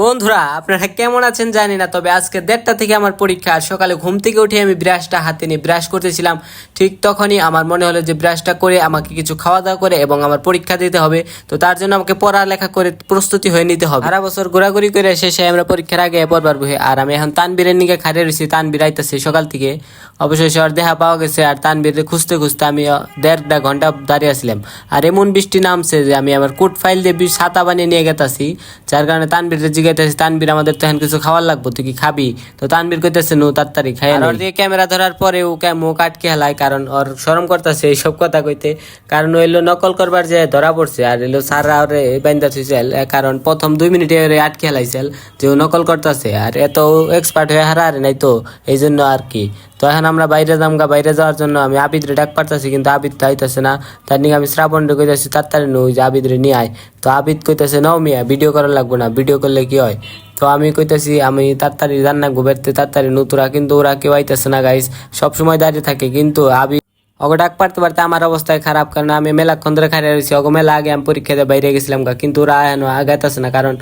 বন্ধুরা, আপনারা কেমন আছেন জানি না, তবে আজকে দেড়টা থেকে আমার পরীক্ষা। আর সকালে ঘুম থেকে উঠে আমি ব্রাশটা হাতে নিয়ে ব্রাশ করতেছিলাম। ঠিক তখনই আমার মনে হলো যে ব্রাশটা করে আমাকে কিছু খাওয়া দাওয়া করে এবং আমার পরীক্ষা দিতে হবে। তো তার জন্য আমাকে পড়ালেখা করে প্রস্তুতি হয়ে নিতে হবে। সারা বছর ঘোরাঘুরি করে শেষে আমরা পরীক্ষার আগে পড়বার বহে। আর আমি এখন তানবীরের নিকে খাড়ে রয়েছি তানবীর আইতেছে সকাল থেকে। অবশেষে ওর দেহা পাওয়া গেছে আর তানবীরে খুঁজতে খুঁজতে আমি দেড়টা ঘণ্টা দাঁড়িয়ে আসলাম। আর এমন বৃষ্টি নামছে যে আমি আমার কুট ফাইল দিয়ে ছাতা বানিয়ে নিয়ে গেতাছি, যার কারণে তানবীর জিগাইতেছি তানবীর আমাদের তো এখন কিছু খাওয়ার লাগবো তুই কি খাবি? তো তানবীর কইতেছে নু তাড়াতাড়ি খাই আর ওর দিয়ে ক্যামেরা ধরার পরে ও মুখ আটকে হেলায় কারণ ওর শরম করতেছে এইসব কথা কইতে। কারণ ওইলো নকল করবার যে ধরা পড়ছে আর এলো সারা ওরে বাইন্দা থুইছিল কারণ প্রথম দুই মিনিটে ওরে আটকে হেলাইছিল যে ও নকল করতেছে আর এত এক্সপার্ট হয়ে হারা আর নাই তো এই জন্য আর কি। তো এখন আমরা বাইরে যামগা বাইরে যাওয়ার জন্য আমি আবিদরে ডাক পারতাছি, কিন্তু আবিদ তো আইতাছে না। তার নিয়ে আমি শ্রাবণ রে কইতাছি, তাড়াতাড়ি নু যে আবিদরে নিয়ে আয়। তো আবিদ কইতাছে, নাও মিয়া, ভিডিও করা লাগবে না, ভিডিও করলে কি হয়? তো আমি কইতাছি, আমি তাড়াতাড়ি রান্না গোবেরতে তাড়াতাড়ি নতুরা কিন্তু ওরা কেউ আইতাছে না গাইস সবসময় দাঁড়িয়ে থাকে, কিন্তু আবি অগো ডাক পারতে পারতে আমার অবস্থায় খারাপ, কারণ আমি মেলাক্ষণ ধরে খাইয়ে রয়েছি অগো মেলা আগে আমি পরীক্ষা দিয়ে বাইরে গেছিলাম গা, কিন্তু ওরা এখনও আগাইতেছে না, কারণ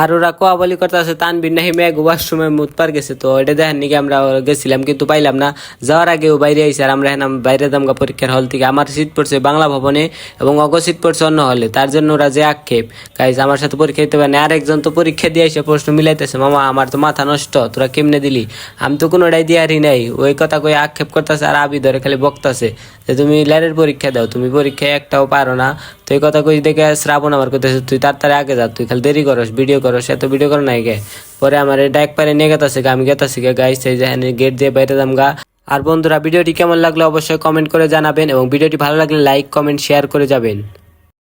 আর ওরা কোয়া বলি করতেছে তানবির নাহি মেঘ ওয়াশরুমে মুতপার গেছে তো, এটা দেখেন নাকি আমরা গেছিলাম, কিন্তু পাইলাম না। যাওয়ার আগে ও বাইরে আইসে আর আমরা এখন বাইরে দামগা পরীক্ষার হল থেকে। আমার সিট পড়ছে বাংলা ভবনে এবং অগ সিট পড়ছে অন্য হলে। তার জন্য ওরা যে আক্ষেপ। গাইজ আমার সাথে পরীক্ষা দিতে পারে না আরেকজন তো পরীক্ষা দিয়ে এসে প্রশ্ন মিলাইতেছে, মামা, আমার তো মাথা নষ্ট, তোরা কেমনে দিলি? আমি তো কোনোটাই দিয়ারই নাই। ওই কথা কই আক্ষেপ করতেছে আর আবি ধরে খালি বকতাছে যে, তুমি ল্যারের পরীক্ষা দাও, তুমি পরীক্ষায় একটাও পারো না। তো এই কথা কই দেখে শ্রাবণ আমার কইতেছে, তুই তাড়াতাড়ি আগে যা, তুই খালি দেরি করস ভিডিও করস তো ভিডিও কর নাই গে। পরে আমার ডাইক পারে, নিয়ে গেতাছে আমি গেতাছি গে। গাইস, এই যে গেট দিয়ে বাইরে দাম গা। আর বন্ধুরা ভিডিওটি কেমন লাগল অবশ্যই কমেন্ট করে জানাবেন এবং ভিডিওটি ভালো লাগলে লাইক কমেন্ট শেয়ার করে যাবেন।